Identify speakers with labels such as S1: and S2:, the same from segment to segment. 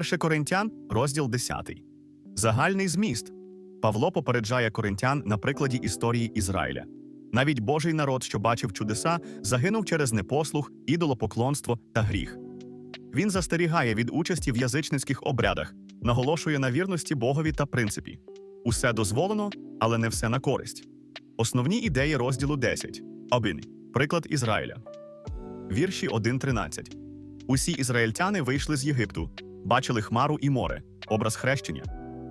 S1: 1 Коринтян, розділ 10. Загальний зміст. Павло попереджає коринтян на прикладі історії Ізраїля. Навіть Божий народ, що бачив чудеса, загинув через непослух, ідолопоклонство та гріх. Він застерігає від участі в язичницьких обрядах, наголошує на вірності Богові та принципі. Усе дозволено, але не все на користь. Основні ідеї розділу 10. 1. Приклад Ізраїля. Вірші 1.13. Усі ізраїльтяни вийшли з Єгипту, бачили хмару і море, образ хрещення,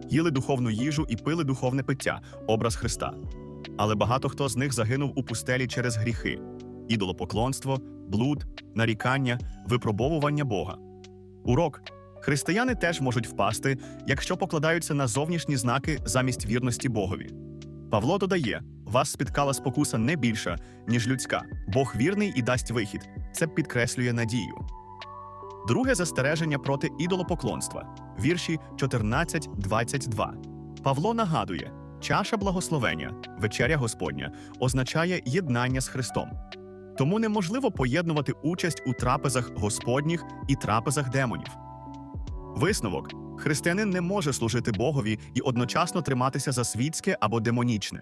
S1: їли духовну їжу і пили духовне пиття, образ Христа. Але багато хто з них загинув у пустелі через гріхи: ідолопоклонство, блуд, нарікання, випробовування Бога. Урок християни теж можуть впасти, якщо покладаються на зовнішні знаки замість вірності Богові. Павло додає: вас спіткала спокуса не більша, ніж людська. Бог вірний і дасть вихід. Це підкреслює надію. Друге застереження проти ідолопоклонства. Вірші 14-22. Павло нагадує: чаша благословення, вечеря Господня, означає єднання з Христом. Тому неможливо поєднувати участь у трапезах Господніх і трапезах демонів. Висновок: християнин не може служити Богові і одночасно триматися за світське або демонічне.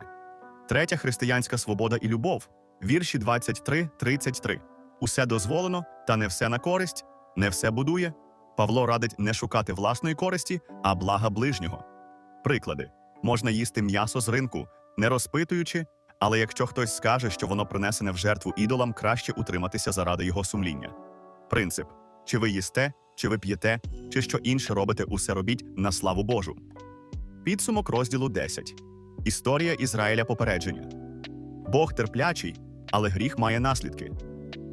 S1: Третя християнська свобода і любов. Вірші 23-33. Усе дозволено, та не все на користь, не все будує. Павло радить не шукати власної користі, а блага ближнього. Приклади: можна їсти м'ясо з ринку, не розпитуючи, але якщо хтось скаже, що воно принесене в жертву ідолам, краще утриматися заради його сумління. Принцип: чи ви їсте, чи ви п'єте, чи що інше робите, усе робіть на славу Божу. Підсумок розділу 10. Історія Ізраїля попередження. Бог терплячий, але гріх має наслідки.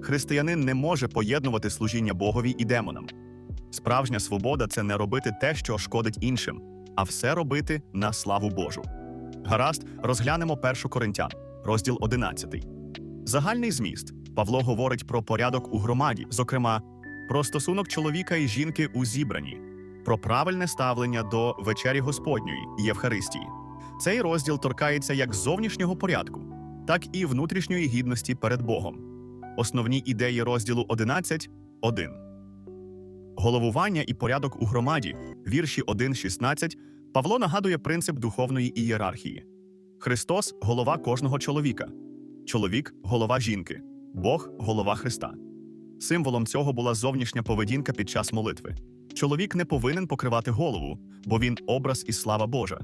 S1: Християнин не може поєднувати служіння Богові і демонам. Справжня свобода це не робити те, що шкодить іншим, а все робити на славу Божу. Гаразд, розглянемо першу коринтян, розділ 11. Загальний зміст. Павло говорить про порядок у громаді, зокрема, про стосунок чоловіка і жінки у зібранні, про правильне ставлення до вечері Господньої Євхаристії. Цей розділ торкається як зовнішнього порядку, так і внутрішньої гідності перед Богом. Основні ідеї розділу 11 – 1. Головування і порядок у громаді, вірші 1.16, Павло нагадує принцип духовної ієрархії. Христос голова кожного чоловіка, чоловік голова жінки, Бог голова Христа. Символом цього була зовнішня поведінка під час молитви. Чоловік не повинен покривати голову, бо він образ і слава Божа.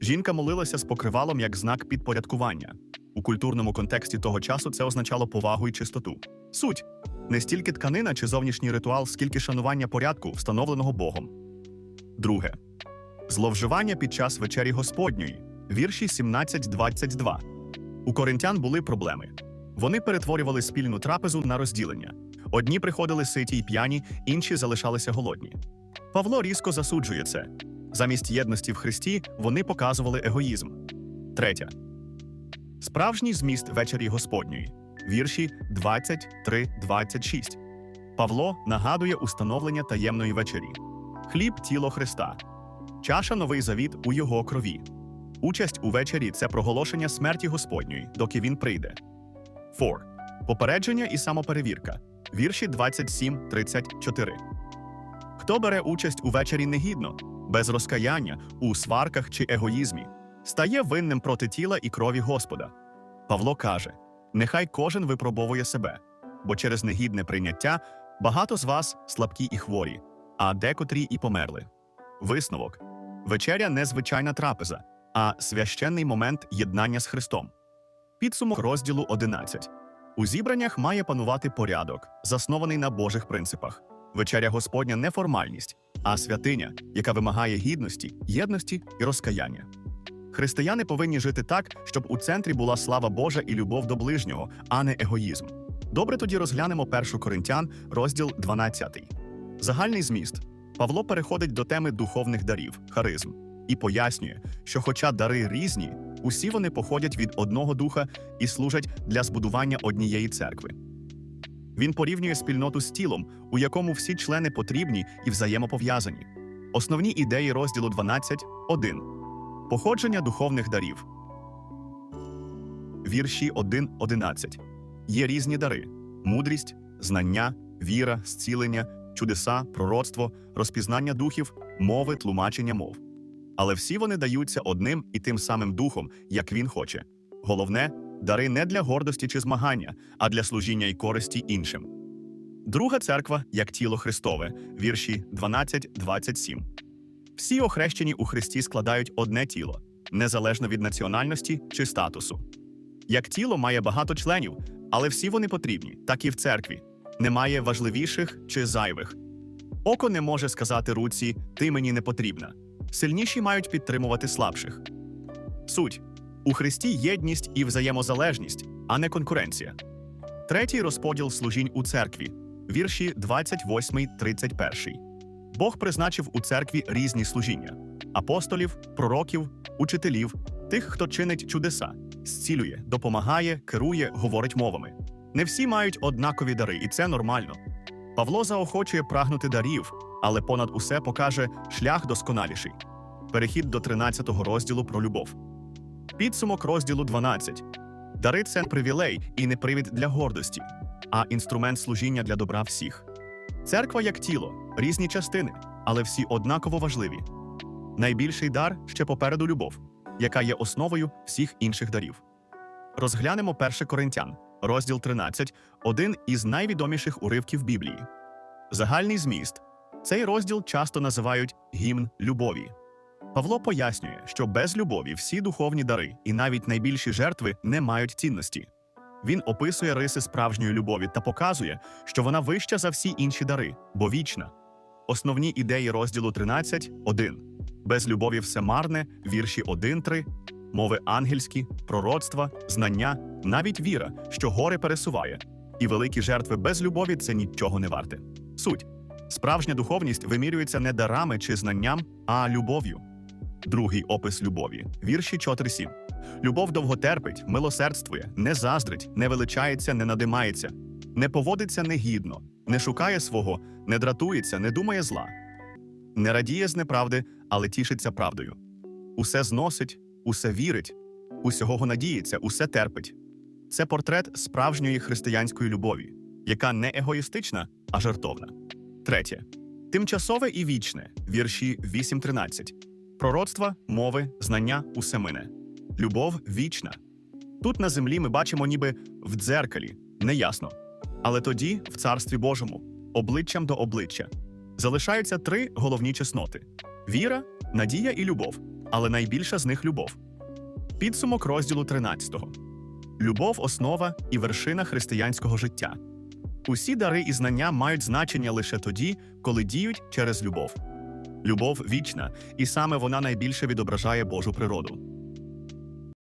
S1: Жінка молилася з покривалом як знак підпорядкування. У культурному контексті того часу це означало повагу і чистоту. Суть не стільки тканина чи зовнішній ритуал, скільки шанування порядку, встановленого Богом. Друге зловживання під час вечері Господньої, вірші 17-22. У коринтян були проблеми. Вони перетворювали спільну трапезу на розділення. Одні приходили ситі й п'яні, інші залишалися голодні. Павло різко засуджує це. Замість єдності в Христі вони показували егоїзм. Третє. Справжній зміст вечері Господньої. Вірші 23-26. Павло нагадує установлення таємної вечері. Хліб тіло Христа. Чаша новий завіт у його крові. Участь у вечері це проголошення смерті Господньої, доки він прийде. 4. Попередження і самоперевірка. Вірші 27-34. Хто бере участь у вечері негідно, без розкаяння, у сварках чи егоїзмі, стає винним проти тіла і крові Господа. Павло каже: нехай кожен випробовує себе, бо через негідне прийняття багато з вас слабкі і хворі, а декотрі і померли. Висновок: вечеря не звичайна трапеза, а священний момент єднання з Христом. Підсумок розділу 11. У зібраннях має панувати порядок, заснований на Божих принципах. Вечеря Господня не формальність, а святиня, яка вимагає гідності, єдності і розкаяння. Християни повинні жити так, щоб у центрі була слава Божа і любов до ближнього, а не егоїзм. Добре тоді розглянемо 1 Коринтян, розділ 12. Загальний зміст. Павло переходить до теми духовних дарів, харизм, і пояснює, що, хоча дари різні, усі вони походять від одного духа і служать для збудування однієї церкви. Він порівнює спільноту з тілом, у якому всі члени потрібні і взаємопов'язані. Основні ідеї розділу 12 – 1. Походження духовних дарів. Вірші 1.11. Є різні дари: мудрість, знання, віра, зцілення, чудеса, пророцтво, розпізнання духів, мови, тлумачення мов. Але всі вони даються одним і тим самим духом, як він хоче. Головне дари не для гордості чи змагання, а для служіння і користі іншим. Друга церква як тіло Христове, вірші 12-27. Всі охрещені у Христі складають одне тіло, незалежно від національності чи статусу. Як тіло має багато членів, але всі вони потрібні, так і в церкві. Немає важливіших чи зайвих. Око не може сказати руці Ти мені не потрібна. Сильніші мають підтримувати слабших. Суть у Христі єдність і взаємозалежність, а не конкуренція. Третій розподіл служінь у церкві, вірші 28-31. Бог призначив у церкві різні служіння: апостолів, пророків, учителів, тих, хто чинить чудеса, зцілює, допомагає, керує, говорить мовами. Не всі мають однакові дари, і це нормально. Павло заохочує прагнути дарів, але понад усе покаже шлях досконаліший. Перехід до 13 розділу про любов. Підсумок розділу 12. Дари це привілей і не привід для гордості, а інструмент служіння для добра всіх. Церква як тіло, різні частини, але всі однаково важливі. Найбільший дар ще попереду любов, яка є основою всіх інших дарів. Розглянемо 1 Коринтян, розділ 13, один із найвідоміших уривків Біблії. Загальний зміст. Цей розділ часто називають гімн любові. Павло пояснює, що без любові всі духовні дари і навіть найбільші жертви не мають цінності. Він описує риси справжньої любові та показує, що вона вища за всі інші дари, бо вічна. Основні ідеї розділу 13 – 1. Без любові все марне, вірші 1-3, мови ангельські, пророцтва, знання, навіть віра, що гори пересуває. І великі жертви без любові це нічого не варте. Суть справжня духовність вимірюється не дарами чи знанням, а любов'ю. Другий опис любові, вірші 4-7. Любов довго терпить, милосердствує, не заздрить, не величається, не надимається, не поводиться негідно, не шукає свого, не дратується, не думає зла, не радіє з неправди, але тішиться правдою. Усе зносить, усе вірить, усього надіється, усе терпить. Це портрет справжньої християнської любові, яка не егоїстична, а жертовна. Третє. Тимчасове і вічне, вірші 8-13. Пророцтва, мови, знання усе мине. Любов вічна. Тут на землі ми бачимо ніби в дзеркалі, неясно. Але тоді, в Царстві Божому, обличчям до обличчя, залишаються три головні чесноти: віра, надія і любов, але найбільша з них любов. Підсумок розділу 13. Любов основа і вершина християнського життя. Усі дари і знання мають значення лише тоді, коли діють через любов. Любов вічна, і саме вона найбільше відображає Божу природу.